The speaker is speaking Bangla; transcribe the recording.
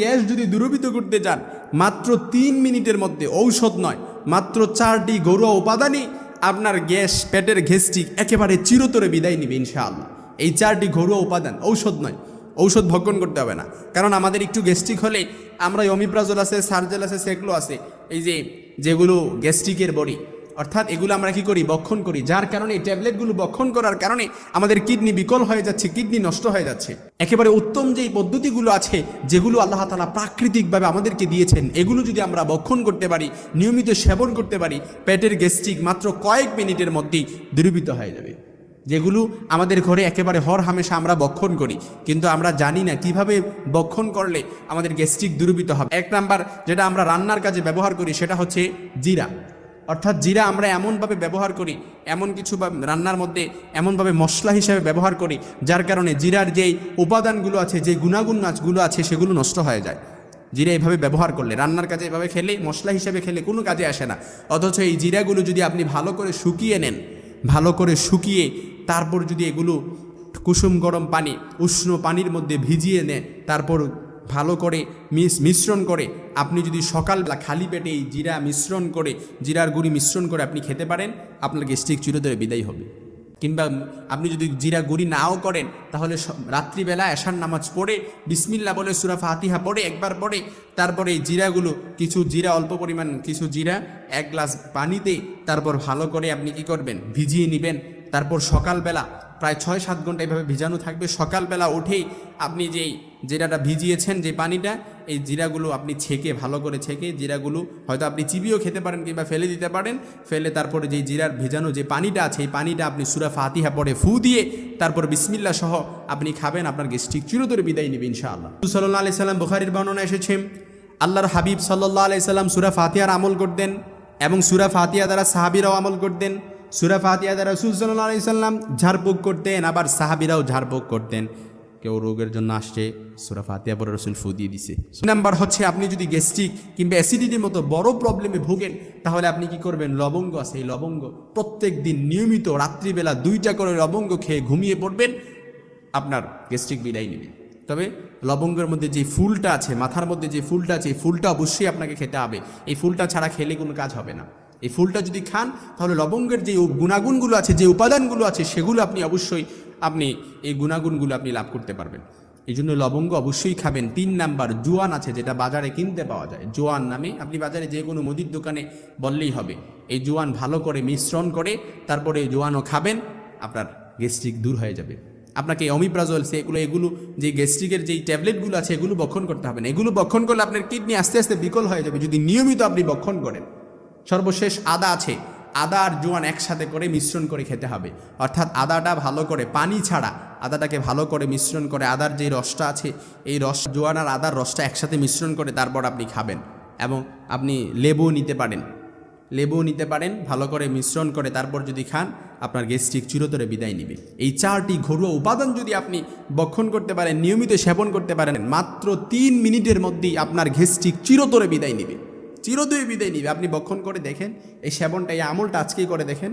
গ্যাস যদি দূরীভূত করতে চান, মাত্র তিন মিনিটের মধ্যে ঔষধ নয়, মাত্র চারটি ঘরোয়া উপাদানই আপনার গ্যাস পেটের গ্যাস্ট্রিক একেবারে চিরতরে বিদায় নিবে ইনশাআল্লাহ। এই চারটি ঘরোয়া উপাদান ঔষধ নয়, ঔষধ ভক্ষণ করতে হবে না। কারণ আমাদের একটু গ্যাস্ট্রিক হলে আমরা অমিপ্রাজল আছে, সার্জেল আছে, সেগুলো আছে, এই যে যেগুলো গ্যাস্ট্রিকের বড়ি অর্থাৎ এগুলো আমরা কি করি? বক্ষণ করি। যার কারণে এই ট্যাবলেটগুলো বক্ষণ করার কারণে আমাদের কিডনি বিকল হয়ে যাচ্ছে, কিডনি নষ্ট হয়ে যাচ্ছে। একেবারে উত্তম যেই পদ্ধতিগুলো আছে, যেগুলো আল্লাহ তালা প্রাকৃতিকভাবে আমাদেরকে দিয়েছেন, এগুলো যদি আমরা বক্ষণ করতে পারি, নিয়মিত সেবন করতে পারি, পেটের গ্যাস্ট্রিক মাত্র কয়েক মিনিটের মধ্যেই দূরীভূত হয়ে যাবে। যেগুলো আমাদের ঘরে একেবারে হর হামেশা আমরা বক্ষণ করি, কিন্তু আমরা জানি না কীভাবে বক্ষণ করলে আমাদের গ্যাস্ট্রিক দূরীভূত হবে। এক নাম্বার যেটা আমরা রান্নার কাজে ব্যবহার করি সেটা হচ্ছে জিরা। অর্থাৎ জিরা আমরা এমনভাবে ব্যবহার করি, এমন কিছু রান্নার মধ্যে এমনভাবে মশলা হিসেবে ব্যবহার করি, যার কারণে জিরার যেই উপাদানগুলো আছে, যে গুণাগুণ নাচগুলো আছে, সেগুলো নষ্ট হয়ে যায়। জিরা এভাবে ব্যবহার করলে, রান্নার কাজে এভাবে খেলে, মশলা হিসেবে খেলে কোনো কাজে আসে না। অথচ এই জিরাগুলো যদি আপনি ভালো করে শুকিয়ে নেন, ভালো করে শুকিয়ে তারপর যদি এগুলো কুসুম গরম পানি, উষ্ণ পানির মধ্যে ভিজিয়ে নেয় তারপর ভালো করে মিস, মিশ্রণ করে, আপনি যদি সকালবেলা খালি পেটে এই জিরা মিশ্রণ করে, জিরার গুঁড়ি মিশ্রণ করে আপনি খেতে পারেন, আপনার গ্যাস্ট্রিক চিরতরে বিদায় হবে। কিংবা আপনি যদি জিরা গুঁড়ি নাও করেন, তাহলে রাত্রিবেলা এশার নামাজ পড়ে বিসমিল্লা বলে সুরা ফাতিহা পড়ে, একবার পড়ে, তারপরে এই জিরাগুলো, কিছু জিরা, অল্প পরিমাণ কিছু জিরা, এক গ্লাস পানিতে, তারপর ভালো করে আপনি কি করবেন, ভিজিয়ে নেবেন, তারপর সকালবেলা প্রায় ছয়, সাত ঘণ্টা এভাবে ভিজানো থাকবে। সকালবেলা উঠেই আপনি যেই জিরাটা ভিজিয়েছেন, যে পানিটা, এই জিরাগুলো আপনি ছেঁকে, ভালো করে ছেঁকে জিরাগুলো হয়তো আপনি চিবিয়েও খেতে পারেন কিংবা ফেলে দিতে পারেন। ফেলে তারপরে যেই জিরার ভেজানো যে পানিটা আছে, এই পানিটা আপনি সুরা ফাতিহা পরে ফু দিয়ে তারপর বিসমিল্লা সহ আপনি খাবেন, আপনার গেস্ট্রিক চিরতরে বিদায় নেবে ইনশাআল্লাহ। সাল্লাহ আলি সাল্লাম বুখারির বর্ণনা এসেছে, আল্লাহর হাবিব সাল্লাহ আলি সাল্লাম সুরা ফাতিহার আমল করতেন এবং সুরা ফাতিহা দ্বারা সাহাবিরাও আমল করতেন। সুরা দ্বারা রসুল সাল্লাহ সাল্লাম ঝাড়ফুঁক করতেন, আবার সাহাবিরাও ঝাড়ফুঁক করতেন। কেউ রোগের জন্য আসছে, সুরা ফাতিহা পরে রসুল ফু দিয়ে দিছে নাম্বার হচ্ছে, আপনি যদি গ্যাস্ট্রিক কিংবা অ্যাসিডিটির মতো বড় প্রবলেমে ভোগেন, তাহলে আপনি কি করবেন? লবঙ্গ এই লবঙ্গ প্রত্যেক দিন নিয়মিত রাত্রিবেলা দুইটা করে লবঙ্গ খেয়ে ঘুমিয়ে পড়বেন, আপনার গ্যাস্ট্রিক বিদায় নেবে। তবে লবঙ্গের মধ্যে যে ফুলটা আছে, মাথার মধ্যে যে ফুলটা আছে, এই ফুলটা অবশ্যই আপনাকে খেতে হবে। এই ফুলটা ছাড়া খেলে কোনো কাজ হবে না। এই ফুলটা যদি খান, তাহলে লবঙ্গের যে গুণাগুণগুলো আছে, যে উপাদানগুলো আছে, সেগুলো আপনি অবশ্যই আপনি এই গুণাগুণগুলো আপনি লাভ করতে পারবেন। এই জন্য লবঙ্গ অবশ্যই খাবেন। তিন নাম্বার জোয়ান আছে, যেটা বাজারে কিনতে পাওয়া যায়। জোয়ান নামে আপনি বাজারে যে কোনো মুদির দোকানে বললেই হবে। এই জোয়ান ভালো করে মিশ্রণ করে তারপরে এই জোয়ানও খাবেন, আপনার গ্যাস্ট্রিক দূর হয়ে যাবে। আপনাকে অমিপ্রাজল, সে এগুলো এগুলো যে গ্যাস্ট্রিকের যেই ট্যাবলেটগুলো আছে, এগুলো বক্ষণ করতে হবে না। এগুলো বক্ষণ করলে আপনার কিডনি আস্তে আস্তে বিকল হয়ে যাবে। যদি নিয়মিত আপনি বক্ষণ করেন সর্বশেষ আদা আছে। আদা আর জোয়ান একসাথে করে মিশ্রণ করে খেতে হবে। অর্থাৎ আদাটা ভালো করে, পানি ছাড়া আদাটাকে ভালো করে মিশ্রণ করে, আদার যে রসটা আছে, এই রস, জোয়ান আর আদার রসটা একসাথে মিশ্রণ করে তারপর আপনি খাবেন এবং আপনি লেবু নিতে পারেন। লেবু নিতে পারেন, ভালো করে মিশ্রণ করে তারপর যদি খান, আপনার গ্যাস্ট্রিক চিরতরে বিদায় নিবে। এই চারটি ঘরোয়া উপাদান যদি আপনি বক্ষণ করতে পারেন, নিয়মিত সেবন করতে পারেন, মাত্র তিন মিনিটের মধ্যেই আপনার গ্যাস্ট্রিক চিরতরে বিদায় নিবে। চিরতরে বিদায় নিবে। আপনি বক্ষণ করে দেখেন এই সেবনটা এই আমলটা আজকেই করে দেখেন।